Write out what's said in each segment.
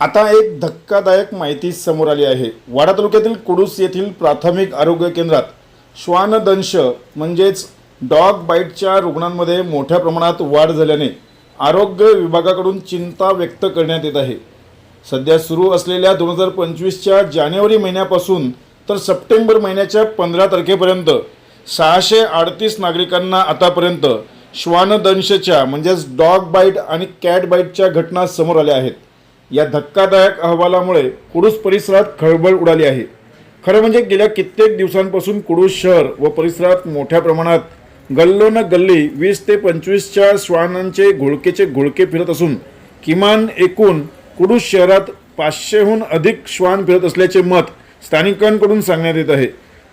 आता एक धक्कादायक माहिती समोर आली आहे. वाडा तालुक्यातील कुडूस येथील प्राथमिक आरोग्य केंद्रात श्वानदंश म्हणजेच डॉग बाईटच्या रुग्णांमध्ये मोठ्या प्रमाणात वाढ झाल्याने आरोग्य विभागाकडून चिंता व्यक्त करण्यात येत आहे. सध्या सुरू असलेल्या दोन हजार पंचवीसच्या जानेवारी महिन्यापासून तर सप्टेंबर महिन्याच्या पंधरा तारखेपर्यंत सहाशे अडतीस नागरिकांना आतापर्यंत श्वानदंशच्या म्हणजेच डॉग बाईट आणि कॅट बाईटच्या घटना समोर आल्या आहेत. या धक्कादायक अहवालामुळे कुडूस परिसरात खळबळ उडाली आहे. खरं म्हणजे गेल्या कित्येक दिवसांपासून कुडूस शहर व परिसरात मोठ्या प्रमाणात गल्लोन गल्ली वीस ते पंचवीसच्या श्वानांचे घोळकेचे घोळके फिरत असून किमान एकूण कुडूस शहरात पाचशेहून अधिक श्वान फिरत असल्याचे मत स्थानिकांकडून सांगण्यात येत आहे.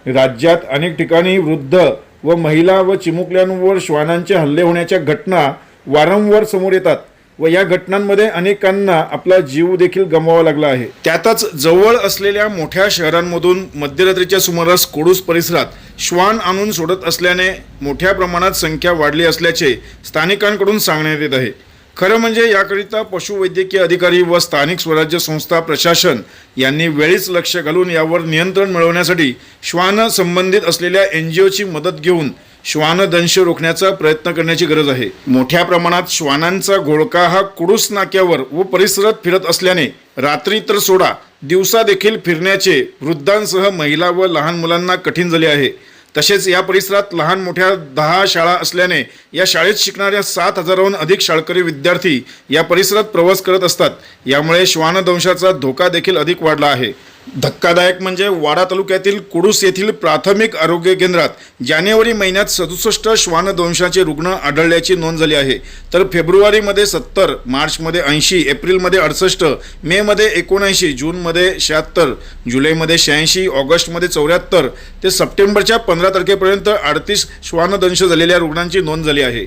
राज्यात अनेक ठिकाणी वृद्ध व महिला व चिमुकल्यांवर श्वानांचे हल्ले होण्याच्या घटना वारंवार समोर येतात. व या घटनांमध्ये अनेकांना आपला जीव देखील गमवावा लागला आहे. त्यातच जवळ असलेल्या मोठ्या शहरांमधून मध्यरात्रीच्या सुमारास कोडूस परिसरात श्वान आणून सोडत असल्याने मोठ्या प्रमाणात संख्या वाढली असल्याचे स्थानिकांकडून सांगण्यात येत आहे. खरं म्हणजे याकरिता पशुवैद्यकीय अधिकारी व स्थानिक स्वराज्य संस्था प्रशासन यांनी वेळीच लक्ष घालून यावर नियंत्रण मिळवण्यासाठी श्वान संबंधित असलेल्या एन जी ओची मदत घेऊन श्वानदंश रोखण्याचा प्रयत्न करण्याची गरज आहे. मोठ्या प्रमाणात श्वानांचा घोळका हा कुडूस नाक्यावर व परिसरात फिरत असल्याने रात्री तर सोडा दिवसा देखील फिरण्याचे वृद्धांसह महिला व लहान मुलांना कठीण झाले आहे. तसेच या परिसरात लहान मोठ्या दहा शाळा असल्याने या शाळेत शिकणाऱ्या सात हजाराहून अधिक शाळकरी विद्यार्थी या परिसरात प्रवास करत असतात. यामुळे श्वानदंशाचा धोका देखील अधिक वाढला आहे. धक्कादायक म्हणजे वाडा तालुक्यातील कुडूस येथील प्राथमिक आरोग्य केंद्रात जानेवारी महिन्यात सदुसष्ट श्वानदंशाचे रुग्ण आढळल्याची नोंद झाली आहे. तर फेब्रुवारीमध्ये सत्तर मार्चमध्ये ऐंशी एप्रिलमध्ये अडसष्ट मेमध्ये एकोणऐंशी जूनमध्ये शहात्तर जुलैमध्ये शहाऐंशी ऑगस्टमध्ये चौऱ्याहत्तर ते सप्टेंबरच्या पंधरा तारखेपर्यंत अडतीस श्वानदंश झालेल्या रुग्णांची नोंद झाली आहे.